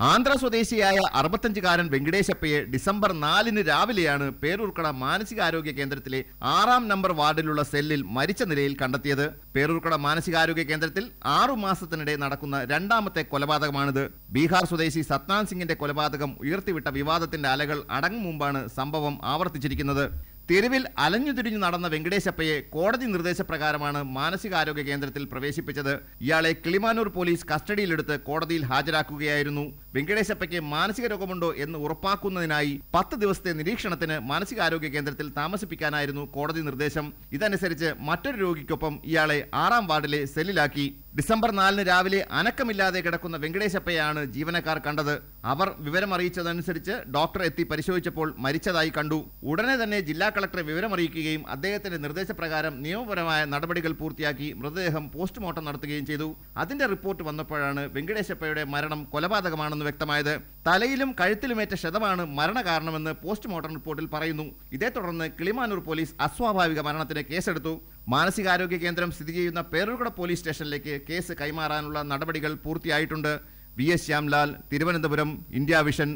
ആന്ധ്ര സ്വദേശിയായ അറുപത്തഞ്ചുകാരൻ വെങ്കടേശപ്പയെ ഡിസംബർ നാലിന് രാവിലെയാണ് പേരൂർക്കട മാനസികാരോഗ്യ കേന്ദ്രത്തിലെ ആറാം നമ്പർ വാർഡിലുള്ള സെല്ലിൽ മരിച്ച നിലയിൽ കണ്ടെത്തിയത്. പേരൂർക്കട മാനസികാരോഗ്യ കേന്ദ്രത്തിൽ ആറു മാസത്തിനിടെ നടക്കുന്ന രണ്ടാമത്തെ കൊലപാതകമാണിത്. ബീഹാർ സ്വദേശി സത്നാൻ സിംഗിന്റെ കൊലപാതകം ഉയർത്തിവിട്ട വിവാദത്തിന്റെ അലകൾ അടങ്ങും മുമ്പാണ് സംഭവം ആവർത്തിച്ചിരിക്കുന്നത്. തെരുവിൽ അലഞ്ഞു തിരിഞ്ഞു നടന്ന വെങ്കടേശപ്പയെ കോടതി നിർദ്ദേശപ്രകാരമാണ് മാനസികാരോഗ്യ കേന്ദ്രത്തിൽ പ്രവേശിപ്പിച്ചത്. ഇയാളെ കിളിമാനൂർ പോലീസ് കസ്റ്റഡിയിലെടുത്ത് കോടതിയിൽ ഹാജരാക്കുകയായിരുന്നു. വെങ്കടേശപ്പയ്ക്ക് മാനസിക രോഗമുണ്ടോ എന്ന് ഉറപ്പാക്കുന്നതിനായി പത്ത് ദിവസത്തെ നിരീക്ഷണത്തിന് മാനസികാരോഗ്യ കേന്ദ്രത്തിൽ താമസിപ്പിക്കാനായിരുന്നു കോടതി നിർദ്ദേശം. ഇതനുസരിച്ച് മറ്റൊരു രോഗിക്കൊപ്പം ഇയാളെ ആറാം വാർഡിലെ സെല്ലിലാക്കി. ഡിസംബർ നാലിന് രാവിലെ അനക്കമില്ലാതെ കിടക്കുന്ന വെങ്കടേശപ്പയാണ് ജീവനക്കാർ കണ്ടത്. അവർ വിവരമറിയിച്ചതനുസരിച്ച് ഡോക്ടർ എത്തി പരിശോധിച്ചപ്പോൾ മരിച്ചതായി കണ്ടു. ഉടനെ തന്നെ ജില്ലാ കളക്ടറെ വിവരമറിയിക്കുകയും അദ്ദേഹത്തിന്റെ നിർദ്ദേശപ്രകാരം നിയമപരമായ നടപടികൾ പൂർത്തിയാക്കി മൃതദേഹം പോസ്റ്റ്മോർട്ടം നടത്തുകയും ചെയ്തു. അതിന്റെ റിപ്പോർട്ട് വന്നപ്പോഴാണ് വെങ്കടേശപ്പയുടെ മരണം കൊലപാതകമാണെന്ന് വ്യക്തമായത്. തലയിലും കഴുത്തിലുമേറ്റ ക്ഷതമാണ് മരണകാരണമെന്ന് പോസ്റ്റ്മോർട്ടം റിപ്പോർട്ടിൽ പറയുന്നു. ഇതേ തുടർന്ന് കിളിമാനൂർ പോലീസ് അസ്വാഭാവിക മരണത്തിന് കേസെടുത്തു. മാനസികാരോഗ്യ കേന്ദ്രം സ്ഥിതി ചെയ്യുന്ന പേരൂർക്കട പോലീസ് സ്റ്റേഷനിലേക്ക് കേസ് കൈമാറാനുള്ള നടപടികൾ പൂർത്തിയായിട്ടുണ്ട്. V S Shyamlal Thiruvananthapuram India Vision.